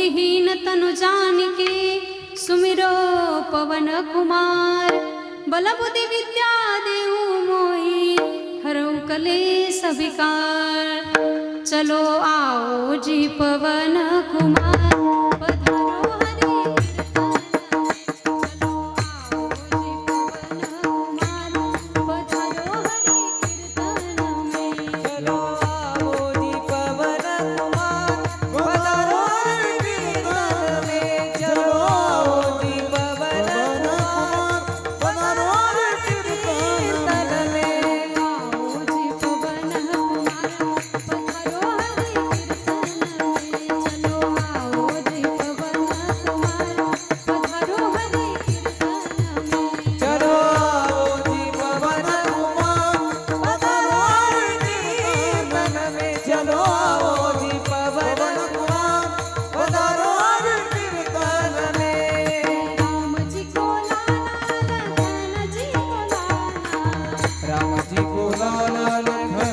बुद्धिहीन तनु जानिके सुमिरो पवन कुमार। बल बुद्धि विद्या देऊ मोई हरऊ कलेस विकार चलो आओ जी पवन कुमार રામજી પુરાણ